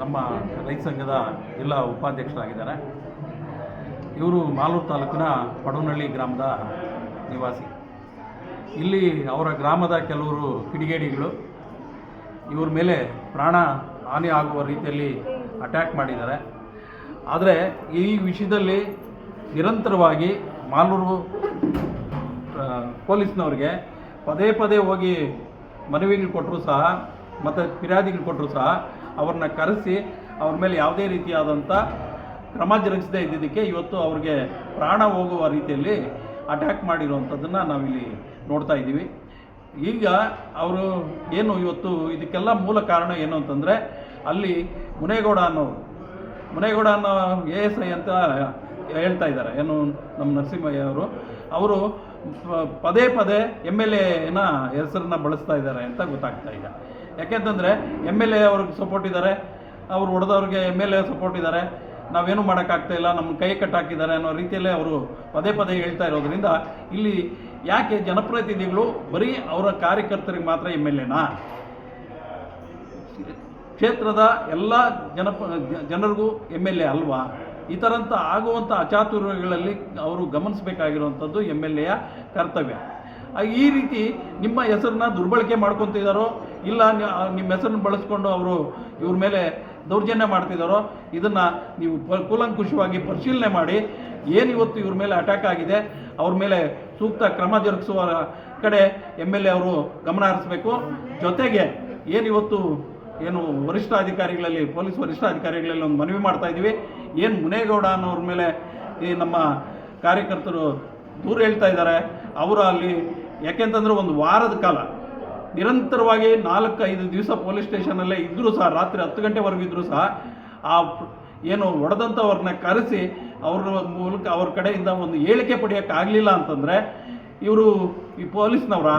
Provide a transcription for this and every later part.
ನಮ್ಮ ರೈತ ಸಂಘದ ಜಿಲ್ಲಾ ಉಪಾಧ್ಯಕ್ಷರಾಗಿದ್ದಾರೆ. ಇವರು ಮಾಲೂರು ತಾಲೂಕಿನ ಪಡವನಹಳ್ಳಿ ಗ್ರಾಮದ ನಿವಾಸಿ. ಇಲ್ಲಿ ಅವರ ಗ್ರಾಮದ ಕೆಲವರು ಕಿಡಿಗೇಡಿಗಳು. ಇವ್ರ ಮೇಲೆ ಪ್ರಾಣ ಹಾನಿ ಆಗುವ ರೀತಿಯಲ್ಲಿ ಅಟ್ಯಾಕ್ ಮಾಡಿದ್ದಾರೆ. ಆದರೆ ಈ ವಿಷಯದಲ್ಲಿ ನಿರಂತರವಾಗಿ ಮಾಲೂರು ಪೊಲೀಸ್ನವ್ರಿಗೆ ಪದೇ ಪದೇ ಹೋಗಿ ಮನವಿಗಳು ಕೊಟ್ಟರು ಸಹ, ಮತ್ತು ಫಿರ್ಯಾದಿಗಳು ಕೊಟ್ಟರು ಸಹ ಅವ್ರನ್ನ ಕರೆಸಿ ಅವ್ರ ಮೇಲೆ ಯಾವುದೇ ರೀತಿಯಾದಂಥ ಕ್ರಮ ಜರುಗಿಸದೇ ಇದ್ದಿದ್ದಕ್ಕೆ ಇವತ್ತು ಅವ್ರಿಗೆ ಪ್ರಾಣ ಹೋಗುವ ರೀತಿಯಲ್ಲಿ ಅಟ್ಯಾಕ್ ಮಾಡಿರುವಂಥದ್ದನ್ನು ನಾವಿಲ್ಲಿ ನೋಡ್ತಾ ಇದ್ದೀವಿ. ಈಗ ಅವರು ಏನು ಇವತ್ತು ಇದಕ್ಕೆಲ್ಲ ಮೂಲ ಕಾರಣ ಏನು ಅಂತಂದರೆ ಅಲ್ಲಿ ಮುನೇಗೌಡ ಅನ್ನೋರು ಮುನೇಗೌಡ ಅನ್ನೋ ಎ ಎಸ್ ಐ ಅಂತ ಹೇಳ್ತಾ ಇದ್ದಾರೆ. ಏನು ನಮ್ಮ ನರಸಿಂಹಯ್ಯ ಅವರು. ಅವರು ಪದೇ ಪದೇ ಎಂ ಎಲ್ ಎನ ಹೆಸರನ್ನ ಬಳಸ್ತಾ ಇದ್ದಾರೆ ಅಂತ ಗೊತ್ತಾಗ್ತಾ ಇದೆ. ಯಾಕೆಂತಂದರೆ ಎಂ ಎಲ್ ಎ ಅವ್ರಿಗೆ ಸಪೋರ್ಟ್ ಇದ್ದಾರೆ ಅವ್ರು ಹೊಡೆದವ್ರಿಗೆ ಎಂ ಎಲ್ ಎ ಸಪೋರ್ಟ್ ಇದ್ದಾರೆ ನಾವೇನು ಇಲ್ಲ ನಮ್ಮ ಕೈ ಕಟ್ಟಾಕಿದ್ದಾರೆ ಅನ್ನೋ ರೀತಿಯಲ್ಲೇ ಅವರು ಪದೇ ಪದೇ ಹೇಳ್ತಾ ಇರೋದ್ರಿಂದ ಇಲ್ಲಿ ಯಾಕೆ ಜನಪ್ರತಿನಿಧಿಗಳು ಬರೀ ಅವರ ಕಾರ್ಯಕರ್ತರಿಗೆ ಮಾತ್ರ ಎಂ ಎಲ್ ಎನಾ ಕ್ಷೇತ್ರದ ಎಲ್ಲ ಜನಪ, ಜನರಿಗೂ ಎಂ ಎಲ್ ಎ ಅಲ್ವಾ? ಈ ಥರಂಥ ಆಗುವಂಥ ಅಚಾತುರ್ಯಗಳಲ್ಲಿ ಅವರು ಗಮನಿಸಬೇಕಾಗಿರುವಂಥದ್ದು ಎಂ ಎಲ್ ಎಯ ಕರ್ತವ್ಯ. ಈ ರೀತಿ ನಿಮ್ಮ ಹೆಸರನ್ನ ದುರ್ಬಳಕೆ ಮಾಡ್ಕೊತಿದ್ದಾರೋ ಇಲ್ಲ ನಿಮ್ಮ ಹೆಸರನ್ನ ಬಳಸ್ಕೊಂಡು ಅವರು ಇವ್ರ ಮೇಲೆ ದೌರ್ಜನ್ಯ ಮಾಡ್ತಿದ್ದಾರೋ ಇದನ್ನು ನೀವು ಕೂಲಂಕುಷವಾಗಿ ಪರಿಶೀಲನೆ ಮಾಡಿ. ಏನು ಇವತ್ತು ಇವ್ರ ಮೇಲೆ ಅಟ್ಯಾಕ್ ಆಗಿದೆ, ಅವ್ರ ಮೇಲೆ ಸೂಕ್ತ ಕ್ರಮ ಜರುಗಿಸುವ ಕಡೆ ಎಂ ಎಲ್ ಎ ಅವರು ಗಮನ ಹರಿಸಬೇಕು. ಜೊತೆಗೆ ಏನು ಇವತ್ತು ಏನು ವರಿಷ್ಠ ಅಧಿಕಾರಿಗಳಲ್ಲಿ, ಪೊಲೀಸ್ ವರಿಷ್ಠ ಅಧಿಕಾರಿಗಳಲ್ಲಿ ಒಂದು ಮನವಿ ಮಾಡ್ತಾ ಇದ್ದೀವಿ. ಏನು ಮುನೇಗೌಡ ಅನ್ನೋರ ಮೇಲೆ ಈ ನಮ್ಮ ಕಾರ್ಯಕರ್ತರು ದೂರ ಹೇಳ್ತಾ ಇದ್ದಾರೆ. ಅವರು ಅಲ್ಲಿ ಯಾಕೆಂತಂದ್ರೆ ಒಂದು ವಾರದ ಕಾಲ, ನಿರಂತರವಾಗಿ ನಾಲ್ಕು ಐದು ದಿವಸ ಪೊಲೀಸ್ ಸ್ಟೇಷನಲ್ಲೇ ಇದ್ದರೂ ಸಹ, ರಾತ್ರಿ ಹತ್ತು ಗಂಟೆವರೆಗೂ ಇದ್ದರೂ ಸಹ, ಆ ಏನು ಹೊಡೆದಂಥವ್ರನ್ನ ಕರೆಸಿ, ಅವ್ರ ಮೂಲಕ ಅವ್ರ ಕಡೆಯಿಂದ ಒಂದು ಹೇಳಿಕೆ ಪಡೆಯೋಕ್ಕಾಗಲಿಲ್ಲ ಅಂತಂದರೆ, ಇವರು ಈ ಪೊಲೀಸ್ನವರ,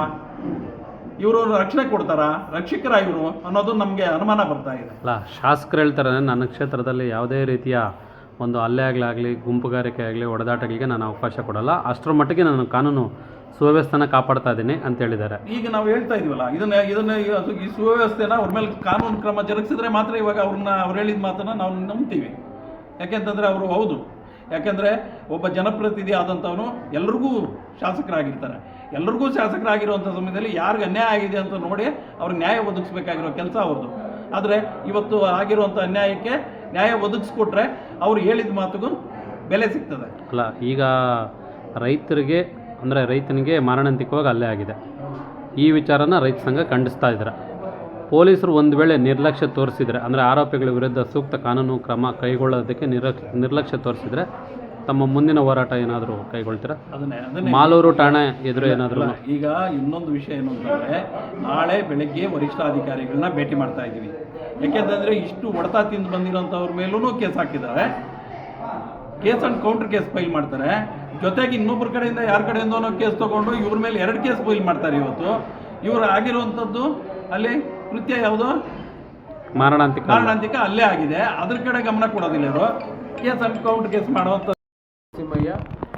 ಇವರು ರಕ್ಷಣೆ ಕೊಡ್ತಾರ? ರಕ್ಷಕರ ಇವರು ಅನ್ನೋದು ನಮಗೆ ಅನುಮಾನ ಬರ್ತಾ ಇದೆ. ಅಲ್ಲ, ಶಾಸಕರು ಹೇಳ್ತಾರೆ, ನನ್ನ ಕ್ಷೇತ್ರದಲ್ಲಿ ಯಾವುದೇ ರೀತಿಯ ಒಂದು ಹಲ್ಲೆ ಆಗಲಿ ಗುಂಪುಗಾರಿಕೆ ಆಗಲಿ ಹೊಡೆದಾಟಗಳಿಗೆ ನಾನು ಅವಕಾಶ ಕೊಡಲ್ಲ. ಅಷ್ಟರ ಮಟ್ಟಿಗೆ ನಾನು ಕಾನೂನು ಸುವ್ಯವಸ್ಥೆನ ಕಾಪಾಡ್ತಾ ಇದ್ದೀನಿ ಅಂತ ಹೇಳಿದ್ದಾರೆ. ಈಗ ನಾವು ಹೇಳ್ತಾ ಇದೀವಲ್ಲ, ಇದನ್ನ ಇದನ್ನ ಅದು ಈ ಸುವ್ಯವಸ್ಥೆನ ಅವ್ರ ಮೇಲೆ ಕಾನೂನು ಕ್ರಮ ಜರುಗಿಸಿದ್ರೆ ಮಾತ್ರ ಇವಾಗ ಅವ್ರನ್ನ ಅವ್ರು ಹೇಳಿದ ಮಾತನ್ನ ನಾವು ನಂಬ್ತೀವಿ. ಯಾಕೆಂತಂದ್ರೆ ಅವರು ಹೌದು. ಯಾಕೆಂದ್ರೆ ಒಬ್ಬ ಜನಪ್ರತಿನಿಧಿ ಆದಂಥವನು ಎಲ್ರಿಗೂ ಶಾಸಕರಾಗಿರ್ತಾರೆ. ಎಲ್ರಿಗೂ ಶಾಸಕರಾಗಿರುವಂಥ ಸಮಯದಲ್ಲಿ ಯಾರಿಗೆ ಅನ್ಯಾಯ ಆಗಿದೆ ಅಂತ ನೋಡಿ ಅವ್ರಿಗೆ ನ್ಯಾಯ ಒದಗಿಸ್ಬೇಕಾಗಿರೋ ಕೆಲಸ ಅವ್ರದ್ದು. ಆದರೆ ಇವತ್ತು ಆಗಿರುವಂಥ ಅನ್ಯಾಯಕ್ಕೆ ನ್ಯಾಯ ಒದಗಿಸ್ಕೊಟ್ರೆ ಅವ್ರು ಹೇಳಿದ ಮಾತುಗೂ ಬೆಲೆ ಸಿಗ್ತದೆ. ಅಲ್ಲ ಈಗ ರೈತರಿಗೆ ಅಂದರೆ ರೈತನಿಗೆ ಮಾರಣಾಂತಿಕವಾಗಿ ಅಲ್ಲೇ ಆಗಿದೆ. ಈ ವಿಚಾರನ ರೈತ ಸಂಘ ಖಂಡಿಸ್ತಾ ಇದ್ದಾರೆ. ಪೊಲೀಸರು ಒಂದು ವೇಳೆ ನಿರ್ಲಕ್ಷ್ಯ ತೋರಿಸಿದರೆ ಅಂದರೆ ಆರೋಪಿಗಳ ವಿರುದ್ಧ ಸೂಕ್ತ ಕಾನೂನು ಕ್ರಮ ಕೈಗೊಳ್ಳೋದಕ್ಕೆ ನಿರಕ್ಷ ನಿರ್ಲಕ್ಷ್ಯ ತೋರಿಸಿದರೆ ತಮ್ಮ ಮುಂದಿನ ಹೋರಾಟ ಏನಾದರೂ ಕೈಗೊಳ್ತೀರಾ? ಮಾಲೂರು ಠಾಣೆ ಎದುರು ಏನಾದರೂ? ಈಗ ಇನ್ನೊಂದು ವಿಷಯ ಏನು ಅಂತಂದರೆ ನಾಳೆ ಬೆಳಗ್ಗೆ ವರಿಷ್ಠಾಧಿಕಾರಿಗಳನ್ನ ಭೇಟಿ ಮಾಡ್ತಾ ಇದ್ದೀವಿ. ಯಾಕೆಂತಂದರೆ ಇಷ್ಟು ಹೊಡೆತ ತಿಂದು ಬಂದಿರೋಂಥವ್ರ ಮೇಲೂ ಕೇಸ್ ಹಾಕಿದ್ದಾರೆ. Case and counter case file ಮಾಡ್ತಾರೆ. ಜೊತೆಗೆ ಇನ್ನೊಬ್ಬರ ಕಡೆಯಿಂದ ಯಾರ ಕಡೆಯಿಂದನೋ ಕೇಸ್ ತೊಗೊಂಡು ಇವ್ರ ಮೇಲೆ ಎರಡು ಕೇಸ್ ಫೈಲ್ ಮಾಡ್ತಾರೆ ಇವತ್ತು. ಇವರು ಆಗಿರುವಂಥದ್ದು ಅಲ್ಲಿ ಕೃತ್ಯ ಯಾವುದು? ಮಾರಣಾಂತಿಕ. ಮಾರಣಾಂತಿಕ ಕಾರಣಾಂತಿಕ ಅಲ್ಲೇ ಆಗಿದೆ. ಅದ್ರ ಕಡೆ ಗಮನ ಕೊಡೋದಿಲ್ಲ ಇವರು. ಕೇಸ್ ಅಂಡ್ ಕೌಂಟರ್ ಕೇಸ್ ಮಾಡುವಂಥ ಸಿಂಹಯ್ಯ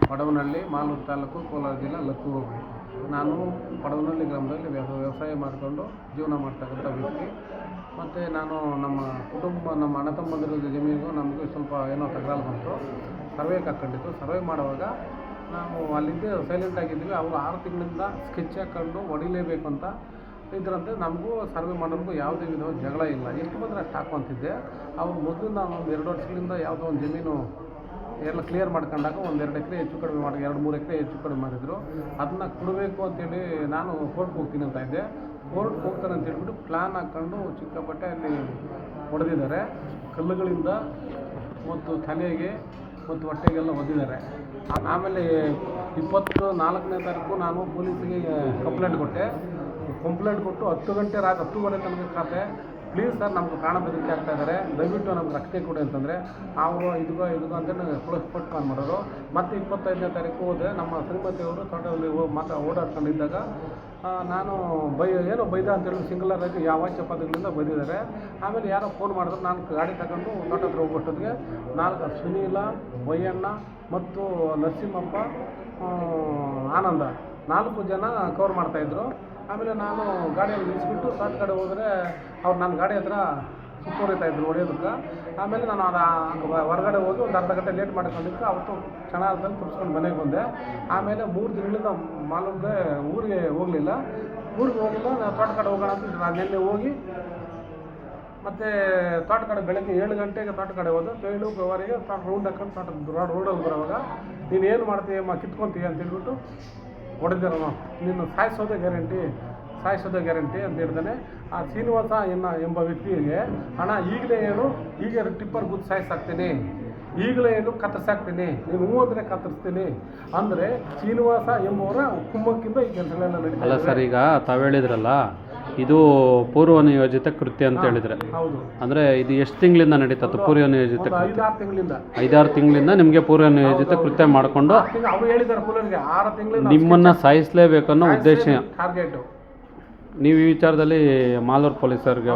ಪಡವನಹಳ್ಳಿ ಮಾಲೂರು ತಾಲೂಕು ಕೋಲಾರ ಜಿಲ್ಲಾ ಲಕ್ಕು ಹೋಬಳಿ ನಾನು ಪಡವನಹಳ್ಳಿ ಗ್ರಾಮದಲ್ಲಿ ವ್ಯವ- ವ್ಯವಸಾಯ ಮಾಡಿಕೊಂಡು ಜೀವನ ಮಾಡ್ತಕ್ಕಂಥ ವ್ಯಕ್ತಿ. ಮತ್ತು ನಾನು ನಮ್ಮ ಕುಟುಂಬ, ನಮ್ಮ ಅಣ್ಣ ತಮ್ಮಂದಿರ ಜಮೀನಿಗೂ ನಮಗೂ ಸ್ವಲ್ಪ ಏನೋ ತಕರಾರು ಬಂತು. ಸರ್ವೆ ಹಾಕ್ಕೊಂಡಿತ್ತು ಸರ್ವೆ ಮಾಡುವಾಗ ನಾವು ಅಲ್ಲಿಂದ ಸೈಲೆಂಟ್ ಆಗಿದ್ದೀವಿ ಅವರು ಆರು ತಿಂಗಳಿಂದ ಸ್ಕೆಚ್ ಹಾಕ್ಕೊಂಡು ಹೊಡಿಲೇಬೇಕು ಅಂತ ಇದರಂತೆ. ನಮಗೂ ಸರ್ವೆ ಮಾಡೋರಿಗೂ ಯಾವುದೇ ವಿಧವಾದ ಜಗಳ ಇಲ್ಲ. ಎಷ್ಟು ಬಂದರೆ ಅಷ್ಟು ಹಾಕುವಂತಿದ್ದೆ. ಅವ್ರು ಮೊದಲು ನಾನು ಎರಡು ವರ್ಷಗಳಿಂದ ಯಾವುದೋ ಒಂದು ಜಮೀನು ಎಲ್ಲ ಕ್ಲಿಯರ್ ಮಾಡ್ಕೊಂಡಾಗ ಒಂದು ಎರಡು ಎಕರೆ ಹೆಚ್ಚು ಕಡಿಮೆ ಮಾಡಿ, ಎರಡು ಮೂರು ಎಕರೆ ಹೆಚ್ಚು ಕಡಿಮೆ ಮಾಡಿದ್ರು. ಅದನ್ನ ಕೊಡಬೇಕು ಅಂತೇಳಿ ನಾನು ಕೋರ್ಟ್ಗೆ ಹೋಗ್ತೀನಿ ಅಂತ ಇದ್ದೆ. ಕೋರ್ಟ್ಗೆ ಹೋಗ್ತಾನೆ ಅಂತ ಹೇಳ್ಬಿಟ್ಟು ಪ್ಲ್ಯಾನ್ ಹಾಕ್ಕೊಂಡು ಚಿಕ್ಕಪಟ್ಟೆ ಅಲ್ಲಿ ಹೊಡೆದಿದ್ದಾರೆ. ಕಲ್ಲುಗಳಿಂದ ಮತ್ತು ತಲೆಗೆ ಮತ್ತು ಹೊಟ್ಟೆಗೆಲ್ಲ ಒದ್ದಿದ್ದಾರೆ. ಆಮೇಲೆ ಇಪ್ಪತ್ತು ನಾಲ್ಕನೇ ತಾರೀಕು ನಾನು ಪೊಲೀಸಿಗೆ ಕಂಪ್ಲೇಂಟ್ ಕೊಟ್ಟೆ. ಕಂಪ್ಲೇಂಟ್ ಕೊಟ್ಟು ಹತ್ತು ಗಂಟೆ ರಾತ್ರಿ, ಹತ್ತುವರೆ ತನಕ ಖಾತೆ ಪ್ಲೀಸ್ ಸರ್, ನಮ್ಗೆ ಪ್ರಾಣ ಬೆದರಿಕೆ ಆಗ್ತಾ ಇದ್ದಾರೆ ದಯವಿಟ್ಟು ನಮ್ಗೆ ರಕ್ಷಣೆ ಕೊಡಿ ಅಂತಂದರೆ, ಅವರು ಇದುಗೋ ಇದುಗೋ ಅಂತ ಫುಟ್ ಕಾಲ್ ಮಾಡೋರು. ಮತ್ತು ಇಪ್ಪತ್ತೈದನೇ ತಾರೀಕು ಹೋದರೆ ನಮ್ಮ ಶ್ರೀಮತಿಯವರು ತೋಟದಲ್ಲಿ ಹೋಗಿ ಮಾತಾ ಓಡಾಡ್ಕೊಂಡಿದ್ದಾಗ ನಾನು ಬೈ, ಏನೋ ಬೈದ ಅಂತೇಳಿ ಸಿಂಗಲರ್ ಆಗಿ ಯಾವ ಚಪಾತಿಗಳಿಂದ ಬೈದಿದ್ದಾರೆ. ಆಮೇಲೆ ಯಾರೋ ಫೋನ್ ಮಾಡಿದ್ರು, ನಾನು ಗಾಡಿ ತಗೊಂಡು ತೋಟ ಹತ್ರ ಹೋಗ್ಬಿಟ್ಟೊತ್ತಿಗೆ ನಾಲ್ಕು ಸುನೀಲ ಬೈಯಣ್ಣ ಮತ್ತು ನರಸಿಂಹಪ್ಪ ಆನಂದ. ನಾಲ್ಕು ಜನ ಕವರ್ ಮಾಡ್ತಾಯಿದ್ರು ಆಮೇಲೆ ನಾನು ಗಾಡಿಯಲ್ಲಿ ನಿಲ್ಲಿಸ್ಬಿಟ್ಟು ಸಾಕು ಕಡೆ ಹೋದರೆ ಅವ್ರು ನನ್ನ ಗಾಡಿ ಹತ್ರ ಸುತ್ತೋರಿತಾ ಇದ್ರು ಹೊಡೆಯೋದಕ್ಕೆ ಆಮೇಲೆ ನಾನು ಹೊರಗಡೆ ಹೋಗಿ ಒಂದು ಅರ್ಧ ಗಂಟೆ ಲೇಟ್ ಮಾಡ್ಕೊಂಡಿದ್ದು ಅವತ್ತು ಕ್ಷಣದಲ್ಲಿ ತುರ್ಸ್ಕೊಂಡು ಮನೆಗೆ ಬಂದೆ. ಆಮೇಲೆ ಮೂರು ತಿಂಗಳಿಂದ ಮಾಲೂಮ್ಗೆ ಊರಿಗೆ ಹೋಗಲಿಲ್ಲ. ಊರಿಗೆ ಹೋಗಿಲ್ಲ ನಾನು ತೋಟ ಕಡೆ ಹೋಗೋಣ ಅಂತ ನಾನು ನಿನ್ನೆ ಹೋಗಿ ಮತ್ತು ತೋಟ ಕಡೆ ಬೆಳಗ್ಗೆ ಏಳು ಗಂಟೆಗೆ ತೋಟ ಕಡೆ ಹೋದ. ಗವರಿಗೆ ತೋಟ ರೌಂಡ್ ಹಾಕೊಂಡು ತೋಟ ರೋಡ್ ರೋಡಲ್ಲಿ ಬರೋವಾಗ, ನೀನು ಏನು ಮಾಡ್ತೀಯಮ್ಮ ಕಿತ್ಕೊತೀಯ ಅಂತ ಹೇಳ್ಬಿಟ್ಟು ಹೊಡೆದಿರೋ ನಿನ್ನ ಸಾಯಿಸೋದೇ ಗ್ಯಾರಂಟಿ ಸಾಯಿಸೋದೇ ಗ್ಯಾರಂಟಿ ಅಂತ ಹೇಳ್ತಾನೆ. ಆ ಶ್ರೀನಿವಾಸ ಎನ್ನ ಎಂಬ ವ್ಯಕ್ತಿಗೆ ಹಣ ಈಗಲೇ ಏನು ಈಗ ಟಿಪ್ಪರ್ ಗುದ್ದು ಸಾಯಿಸಾಕ್ತೀನಿ. ಈಗಲೇ ಏನು ಕತ್ತರಿಸಾಕ್ತೀನಿ. ನೀನು ಹೂ ಅಂದರೆ ಕತ್ತರಿಸ್ತೀನಿ. ಅಂದರೆ ಶ್ರೀನಿವಾಸ ಎಂಬವರ ಕುಮ್ಮಕ್ಕಿಂದ ಈ ಕೆಲಸಗಳೆಲ್ಲ ಅಲ್ಲ ಸರ್ ಈಗ ತಾವು ಹೇಳಿದ್ರಲ್ಲ ಇದು ಪೂರ್ವ ನಿಯೋಜಿತ ಕೃತ್ಯ ಅಂತ ಹೇಳಿದ್ರೆ. ಹೌದು. ಅಂದರೆ ಇದು ಎಷ್ಟು ತಿಂಗಳಿಂದ ನಡೀತತ್ತು ಪೂರ್ವ ನಿಯೋಜಿತ ಒಂದು ಕೃತ್ಯ? ಐದಾರು ತಿಂಗಳಿಂದ. ಐದಾರು ತಿಂಗಳಿಂದ ನಿಮಗೆ ಪೂರ್ವ ನಿಯೋಜಿತ ಕೃತ್ಯ ಮಾಡಿಕೊಂಡು ನಿಮ್ಮನ್ನ ಅವ್ರು ಹೇಳಿದ್ದಾರೆ ಕೂಲರ್ಗೆ ಆರು ತಿಂಗಳಿಂದ ನಿಮ್ಮನ್ನು ಸಾಯಿಸಲೇಬೇಕನ್ನೋ ಉದ್ದೇಶ. ಟಾರ್ಗೆಟ್. ನೀವು ಈ ವಿಚಾರದಲ್ಲಿ ಮಾಲೂರು ಪೊಲೀಸರಿಗೆ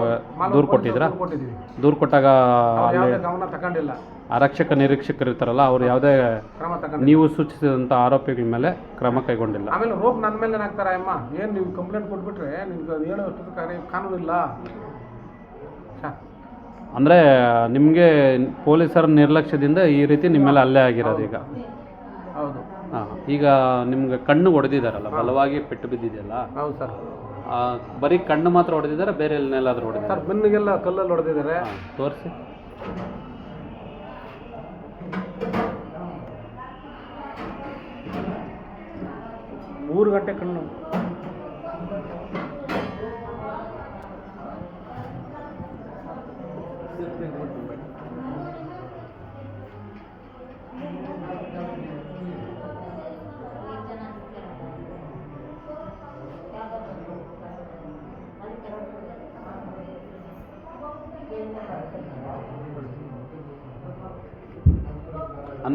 ದೂರು ಕೊಟ್ಟಿದ್ರಾ ಕೊಟ್ಟಿದ್ದೀವಿ. ದೂರು ಕೊಟ್ಟಾಗ ಅವ್ರು ಅಲ್ಲಿ ಯಾವುದೇ ಗಮನ ತಗೊಂಡಿಲ್ಲ. ಆರಕ್ಷಕ ನಿರೀಕ್ಷಕರು ಇರ್ತಾರಲ್ಲ ಅವ್ರು ಯಾವುದೇ ಕ್ರಮ ನೀವು ಸೂಚಿಸಿದಂಥ ಆರೋಪಿಗಳ ಮೇಲೆ ಕ್ರಮ ಕೈಗೊಂಡಿಲ್ಲ. ಆಮೇಲೆ ರೋಪ್ ನನ್ನ ಮೇಲೆ ಏನಾಗ್ತಾರೆ ಅಮ್ಮ? ಏನು ನೀವು ಕಂಪ್ಲೇಂಟ್ ಕೊಟ್ಬಿಟ್ರೆ ನಿಮ್ಗೆ ಅದು ಹೇಳೋ ಅಷ್ಟೊತ್ತು ಕಾರ್ಯ ಕಾನೂನು ಇಲ್ಲ. ಛ, ಅಂದರೆ ನಿಮಗೆ ಪೊಲೀಸರ ನಿರ್ಲಕ್ಷ್ಯದಿಂದ ಈ ರೀತಿ ನಿಮ್ಮ ಮೇಲೆ ಅಲ್ಲೇ ಆಗಿರೋದು ಈಗ. ಹೌದು. ಹಾಂ ಈಗ ನಿಮ್ಗೆ ಕಣ್ಣು ಹೊಡೆದಿದ್ದಾರಲ್ಲ ಬಲವಾಗಿ ಪೆಟ್ಟು ಬಿದ್ದಿದೆಯಲ್ಲ? ಹೌದು ಸರ್. ಬರೀ ಕಣ್ಣು ಮಾತ್ರ ಹೊಡೆದಿದ್ದಾರೆ ಬೇರೆ ಎಲ್ಲೆಲ್ಲಾದ್ರೂ ಹೊಡೆದಿದ್ದಾರೆ. ಸರ್ ಬೆನ್ನಿಗೆಲ್ಲ ಕಲ್ಲಲ್ಲಿ ಹೊಡೆದಿದ್ದಾರೆ. ತೋರಿಸಿ. ಮೂರು ಗಂಟೆ ಕಣ್ಣು.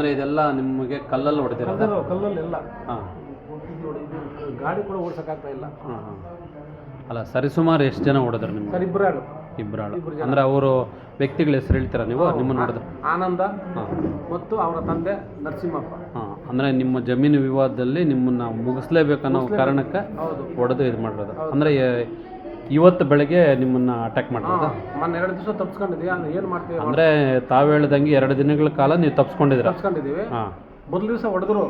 ಅಂದರೆ ಇದೆಲ್ಲ ನಿಮಗೆ ಕಲ್ಲಲ್ಲಿ ಹೊಡೆದಿರೋದು? ಕಲ್ಲಲ್ಲಿ ಕಲ್ಲಲ್ಲಿ ಎಲ್ಲ ಹಾಂ. ನೋಡಿ ಗಾಡಿ ಕೂಡ ಓಡ್ಸೋಕ್ಕಾಗ್ತಾ ಇಲ್ಲ. ಹಾಂ ಹಾಂ. ಅಲ್ಲ ಸರಿಸುಮಾರು ಎಷ್ಟು ಜನ ಹೊಡೆದ್ರು ನಿಮ್ಗೆ? ಸರ್ ಇಬ್ಬರು ಇಬ್ಬರಾಳು ಅಂದ್ರೆ ಅವರು ವ್ಯಕ್ತಿಗಳ ಹೆಸರು ಹೇಳ್ತೀರಾ ನೀವು? ನಿಮ್ಮನ್ನು ನೋಡಿದ್ರೆ? ಆನಂದ ಹಾಂ. ಮತ್ತು ಅವರ ತಂದೆ ನರಸಿಂಹಪ್ಪ. ಹಾಂ. ಅಂದರೆ ನಿಮ್ಮ ಜಮೀನು ವಿವಾದದಲ್ಲಿ ನಿಮ್ಮನ್ನು ಮುಗಿಸ್ಲೇಬೇಕನ್ನೋ ಕಾರಣಕ್ಕೆ ಹೊಡೆದು ಇದು ಮಾಡಿರೋದು. ಅಂದರೆ ಇವತ್ತು ಬೆಳಗ್ಗೆ ನಿಮ್ಮನ್ನ ಅಟ್ಯಾಕ್ ಮಾಡಿರೋದು ಮೊನ್ನೆ ಎರಡು ದಿವಸ ತಪ್ಸ್ಕೊಂಡಿದ್ದೀವಿ ಏನು ಮಾಡ್ತೀವಿ ಅಂದ್ರೆ ತಾವು ಹೇಳ್ದಂಗೆ ಎರಡು ದಿನಗಳ ಕಾಲ ನೀವು ತಪ್ಸ್ಕೊಂಡಿದ್ರ ತಪ್ಸ್ಕೊಂಡಿದ್ದೀವಿ. ಹಾಂ. ಮೊದಲ ದಿವಸ ಹೊಡೆದ್ರು.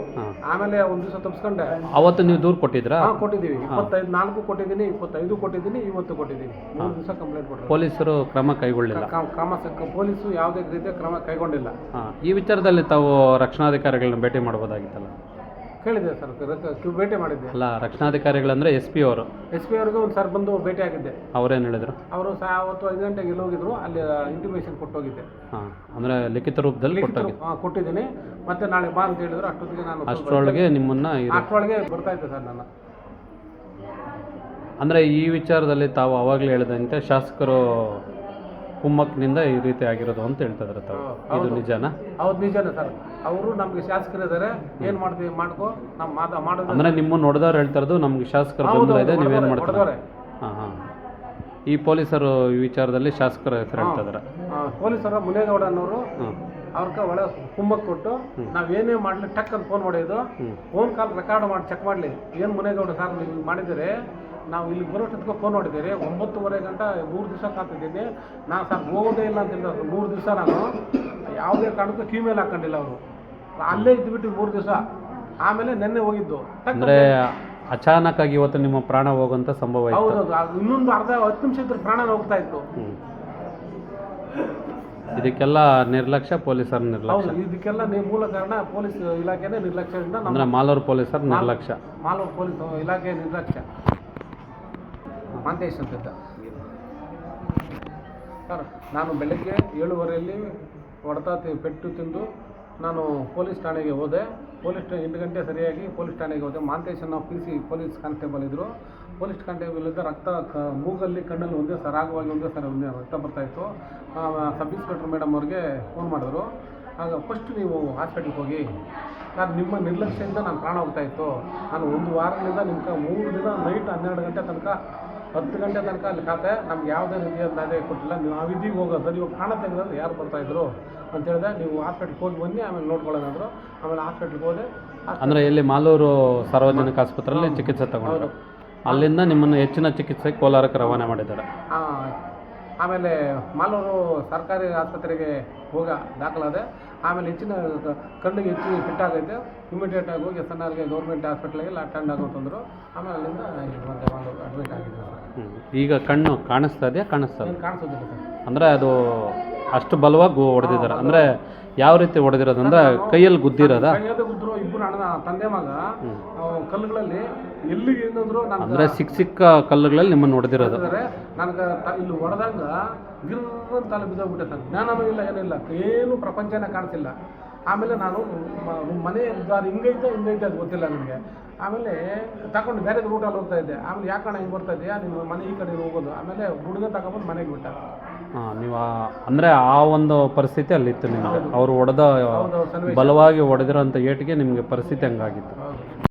ಆಮೇಲೆ ಒಂದು ದಿವಸ ತಪ್ಸ್ಕೊಂಡೆ. ಅವತ್ತು ನೀವು ದೂರು ಕೊಟ್ಟಿದ್ರಾ ಹಾ, ಕೊಟ್ಟಿದ್ದೀವಿ. ಇಪ್ಪತ್ತೈದು ನಾಲ್ಕು ಕೊಟ್ಟಿದ್ದೀನಿ ಇಪ್ಪತ್ತೈದು ಕೊಟ್ಟಿದ್ದೀನಿ ಇವತ್ತು ಕೊಟ್ಟಿದ್ದೀನಿ. ಮೂರು ದಿವಸ ಕಂಪ್ಲೇಂಟ್ ಕೊಟ್ಟರು ಪೊಲೀಸರು ಕ್ರಮ ಕೈಗೊಳ್ಳಿಲ್ಲ. ಕ್ರಮ ಸ- ಪೊಲೀಸು ಯಾವುದೇ ರೀತಿಯ ಕ್ರಮ ಕೈಗೊಂಡಿಲ್ಲ. ಹಾಂ. ಈ ವಿಚಾರದಲ್ಲಿ ತಾವು ರಕ್ಷಣಾಧಿಕಾರಿಗಳನ್ನ ಭೇಟಿ ಮಾಡ್ಬೋದಾಗಿತ್ತಲ್ಲ? ಕೇಳಿದೆ ಸರ್ ಭೇಟಿ ಮಾಡಿದ್ದೆ. ಅಲ್ಲ ರಕ್ಷಣಾಧಿಕಾರಿಗಳಂದ್ರೆ ಎಸ್ ಪಿ ಅವರು. ಎಸ್ ಪಿ ಅವ್ರಿಗೆ ಒಂದು ಸರ್ ಬಂದು ಭೇಟಿ ಆಗಿದ್ದೆ. ಅವ್ರೇನು ಹೇಳಿದ್ರು? ಅವರು ಸಹ ಅವತ್ತು ಐದು ಗಂಟೆಗೆ ಎಲ್ಲಿ ಹೋಗಿದ್ರು ಅಲ್ಲಿ ಇಂಟಿಮೇಷನ್ ಕೊಟ್ಟೋಗಿದ್ದೆ. ಹಾಂ ಅಂದರೆ ಲಿಖಿತ ರೂಪದಲ್ಲಿ ಕೊಟ್ಟಾಗಿ ಹಾಂ ಕೊಟ್ಟಿದ್ದೀನಿ. ಮತ್ತೆ ನಾಳೆ ಬಾ ಅಂತ ಹೇಳಿದ್ರು ಅಷ್ಟೊತ್ತಿಗೆ ನಾನು ಅಷ್ಟರೊಳಗೆ ನಿಮ್ಮನ್ನು ಅಷ್ಟರೊಳಗೆ ಬರ್ತಾ ಇದ್ದೆ ಸರ್ ನಾನು. ಅಂದರೆ ಈ ವಿಚಾರದಲ್ಲಿ ತಾವು ಅವಾಗಲೇ ಹೇಳಿದಂತೆ ಶಾಸಕರು ಕುಮ್ಮಕ್ನಿಂದ ಈ ರೀತಿ ಆಗಿರೋದು ಅಂತ ಹೇಳ್ತಾ ಇದ್ದಾರೆ ತಾವು. ಇದು ನಿಜನಾ? ಹೌದು ನಿಜನೇ ಸರ್. ಅವರು ನಮಗೆ ಶಾಸಕರಿದ್ದಾರೆ ಏನು ಮಾಡ್ತೀವಿ ಮಾಡ್ಕೋ ನಮ್ಮ ಮಾತ ಮಾಡೋದು. ಅಂದರೆ ನಿಮ್ಮನ್ನು ನೋಡಿದವ್ರು ಹೇಳ್ತಾ ಇರೋದು ನಮ್ಗೆ ಶಾಸಕರ ಬೆಂಬಲ ಇದೆ ನೀವೇನು ಮಾಡ್ತಾರೆ? ಹಾಂ ಹಾಂ. ಈ ಪೊಲೀಸರು ಈ ವಿಚಾರದಲ್ಲಿ ಶಾಸಕರ ಹೆಸರು ಹೇಳ್ತಾ ಇದ್ದಾರೆ ಪೊಲೀಸರ ಮುನೇಗೌಡ ಅನ್ನೋರು ಅವ್ರಿಗೆ ಒಳ್ಳೆ ಕುಮ್ಮಕ್ ಕೊಟ್ಟು ನಾವೇನೇ ಮಾಡಲಿ ಟಕ್ ಅಂತ ಫೋನ್ ಹ್ಮ್. ಫೋನ್ ಕಾಲ್ ರೆಕಾರ್ಡ್ ಮಾಡಿ ಚೆಕ್ ಮಾಡಲಿ. ಏನು ಮುನೇಗೌಡ ಸರ್ ನೀವು ಮಾಡಿದಿರಿ ಮಾಡಿದ್ದೀರಿ? ನಾವು ಇಲ್ಲಿ ಬರೋಷ್ಟೊತ್ತಿಗೆ ಫೋನ್ ಮಾಡಿದ್ದೇವೆ ಒಂಬತ್ತುವರೆ ಗಂಟೆ ಮೂರು ದಿವಸ ಕಾತಿದ್ದೀನಿ ನಾನು ಸರ್ ಹೋಗೋದೇ ಇಲ್ಲ ಅಂತಿಲ್ಲ ಮೂರು ದಿವಸ ನಾನು. ಯಾವುದೇ ಕಾರಣಕ್ಕೂ ಕ್ಯೂ ಮೇಲೆ ಹಾಕೊಂಡಿಲ್ಲ ಅವರು. ಅಲ್ಲೇ ಇದ್ದುಬಿಟ್ಟು ಮೂರು ದಿವಸ. ಆಮೇಲೆ ನಿನ್ನೆ ಹೋಗಿದ್ದು. ಅಂದರೆ ಅಚಾನಕ್ ಆಗಿ ಇವತ್ತು ನಿಮ್ಮ ಪ್ರಾಣ ಹೋಗುವಂಥ ಸಂಭವ ಇತ್ತು. ಹೌದೌದು. ಅದು ಇನ್ನೊಂದು ಅರ್ಧ ಹತ್ತು ನಿಮಿಷ ಇದ್ರೆ ಪ್ರಾಣ ಹೋಗ್ತಾ ಇತ್ತು. ಇದಕ್ಕೆಲ್ಲ ನಿರ್ಲಕ್ಷ್ಯ ಪೊಲೀಸರ ನಿರ್ಲಕ್ಷ್ಯ. ಹೌದು. ಇದಕ್ಕೆಲ್ಲ ನಿ- ಮೂಲ ಕಾರಣ ಪೊಲೀಸ್ ಇಲಾಖೆನೇ ನಿರ್ಲಕ್ಷ್ಯದಿಂದ ನಮ್ಮ ಅಂದರೆ ಮಾಲೂರು ಪೊಲೀಸರ ನಿರ್ಲಕ್ಷ್ಯ. ಮಾಲೂರು ಪೊಲೀಸ್ ಇಲಾಖೆ ನಿರ್ಲಕ್ಷ್ಯ. ಮಾಂತೇಶ್ ಅಂತ. ಸರ್, ನಾನು ಬೆಳಗ್ಗೆ ಏಳುವರೆಯಲ್ಲಿ ಹೊಡೆತ ಪೆಟ್ಟು ತಿಂದು ನಾನು ಪೊಲೀಸ್ ಠಾಣೆಗೆ ಹೋದೆ. ಪೊಲೀಸ್ ಠಾಣೆ ಎಂಟು ಗಂಟೆ ಸರಿಯಾಗಿ ಪೊಲೀಸ್ ಠಾಣೆಗೆ ಹೋದೆ. Mantesh P C police constable ಇದ್ದರು ಪೊಲೀಸ್ ಕಾನ್ಸ್ಟೇಬಲ್ ಇದ್ದ ರಕ್ತ ಕ ಮೂಗಲ್ಲಿ, ಕಣ್ಣಲ್ಲಿ ಒಂದೇ ಸರಾಗವಾಗಿ ಒಂದೇ ಸರ ಒಂದೇ ರಕ್ತ ಬರ್ತಾಯಿತ್ತು ಸಬ್ ಇನ್ಸ್ಪೆಕ್ಟರ್ ಮೇಡಮ್ ಅವ್ರಿಗೆ ಫೋನ್ ಮಾಡಿದ್ರು. ಆಗ ಫಸ್ಟ್ ನೀವು ಹಾಸ್ಪಿಟ್ಲಿಗೆ ಹೋಗಿ ನಾನು ನಿಮ್ಮ ನಿರ್ಲಕ್ಷ್ಯದಿಂದ ನಾನು ಪ್ರಾಣ ಹೋಗ್ತಾಯಿತ್ತು ನಾನು ಒಂದು ವಾರದಿಂದ ನಿಮ್ಗೆ ಮೂರು ದಿನ ನೈಟ್ ಹನ್ನೆರಡು ಗಂಟೆ ತನಕ ಹತ್ತು ಗಂಟೆ ತನಕ ಅಲ್ಲಿ ಖಾತೆ ನಮ್ಗೆ ಯಾವುದೇ ರೀತಿಯ ಕೊಟ್ಟಿಲ್ಲ ಕೊಟ್ಟಿಲ್ಲ. ನಾವು ಇದೀಗ ಹೋಗೋದು ನೀವು ಪ್ರಾಣ ತೆಗೆದ್ರೆ ಯಾರು ಬರ್ತಾಯಿದ್ರು ಅಂತ ಹೇಳಿದ್ರೆ ನೀವು ಹಾಸ್ಪಿಟ್ಲಿಗೆ ಹೋಗಿ ಬನ್ನಿ ಆಮೇಲೆ ನೋಡ್ಕೊಳ್ಳೋದಾದ್ರು. ಅಂದರು ಆಮೇಲೆ ಹಾಸ್ಪಿಟ್ಲಿಗೆ ಹೋದೆ. ಅಂದರೆ ಇಲ್ಲಿ ಮಾಲೂರು ಸಾರ್ವಜನಿಕ ಆಸ್ಪತ್ರೆಯಲ್ಲಿ ಚಿಕಿತ್ಸೆ ತಗೊಂಡ್ರು ಅಲ್ಲಿಂದ ನಿಮ್ಮನ್ನು ಹೆಚ್ಚಿನ ಚಿಕಿತ್ಸೆ ಕೋಲಾರಕ್ಕೆ ರವಾನೆ ಮಾಡಿದ್ದಾರೆ. ಆಮೇಲೆ ಮಾಲೂರು ಸರ್ಕಾರಿ ಆಸ್ಪತ್ರೆಗೆ ಹೋಗ ದಾಖಲಾದೆ. ಆಮೇಲೆ ಹೆಚ್ಚಿನ ಕಣ್ಣಿಗೆ ಕಣ್ಣಿಗೆ ಹೆಚ್ಚಿಗೆ ಫಿಟ್ಟಾಗೈತೆ ಇಮಿಡಿಯೇಟಾಗಿ ಹೋಗಿ ಎಸ್ ಎನ್ ಆರ್ಗೆ ಗೌರ್ಮೆಂಟ್ ಹಾಸ್ಪಿಟ್ಲಿಗೆ ಅಟೆಂಡ್ ಆಗೋತಂದ್ರು ಆಮೇಲೆ ಅಲ್ಲಿಂದ ಮತ್ತೆ ಅಡ್ಮಿಟ್ ಆಗಿದೆ ಸರ್. ಈಗ ಕಣ್ಣು ಕಾಣಿಸ್ತಾ ಇದೆಯಾ? ಕಾಣಿಸ್ತಾ ಕಾಣಿಸೋದಿಲ್ಲ ಸರ್. ಅಂದರೆ ಅದು ಅಷ್ಟು ಬಲವಾಗಿ ಹೊಡೆದಿದ್ದಾರೆ. ಅಂದರೆ ಯಾವ ರೀತಿ ಹೊಡೆದಿರೋದು ಅಂದರೆ ಕೈಯಲ್ಲಿ ಗುದ್ದಿರೋದ? ಕೈಯಲ್ಲಿ ಗುದ್ರು ಇಬ್ಬರು ಅಣ್ಣ ತಂದೆ ಮಗ ಕಲ್ಲುಗಳಲ್ಲಿ ಎಲ್ಲಿ ಏನಾದ್ರು ಅಂದರೆ ಸಿಕ್ಕ ಸಿಕ್ಕ ಕಲ್ಲುಗಳಲ್ಲಿ ನಿಮ್ಮನ್ನು ಹೊಡೆದಿರೋದು. ನನಗೆ ಇಲ್ಲಿ ಹೊಡೆದಂಗ ಗಿರ್ರ ತಲೆ ಬಿದ್ದೋಗ್ಬಿಟ್ಟೆ ಜ್ಞಾನನೂ ಇಲ್ಲ ಏನಿಲ್ಲ ಏನು ಪ್ರಪಂಚನೇ ಕಾಣಿಸಿಲ್ಲ ಆಮೇಲೆ ನಾನು ಮನೆ ದಾರಿ ಹಿಂಗೈತೆ ಹಿಂಗೈತೆ ಅದು ಗೊತ್ತಿಲ್ಲ ನನಗೆ. ಆಮೇಲೆ ತಗೊಂಡು ಬೇರೆ ರೂಟಲ್ಲಿ ಹೋಗ್ತಾ ಇದ್ದೆ. ಆಮೇಲೆ ಯಾಕಣ್ಣ ಹಿಂಗೆ ಬರ್ತಾ ಇದೆಯಾ? ನಿಮ್ಮ ಮನೆ ಈ ಕಡೆ ಹೋಗೋದು. ಆಮೇಲೆ ಹುಡುಗ ತಗೊಂಬಂದು ಮನೆಗೆ ಬಿಟ್ಟ. ನೀವು ಅಂದರೆ ಆ ಒಂದು ಪರಿಸ್ಥಿತಿ ಅಲ್ಲಿತ್ತು ನಿಮಗೆ. ಅವರು ಹೊಡೆದ ಬಲವಾಗಿ ಹೊಡೆದಿರೋಂಥ ಏಟಿಗೆ ನಿಮಗೆ ಪರಿಸ್ಥಿತಿ ಹಂಗಾಗಿತ್ತು.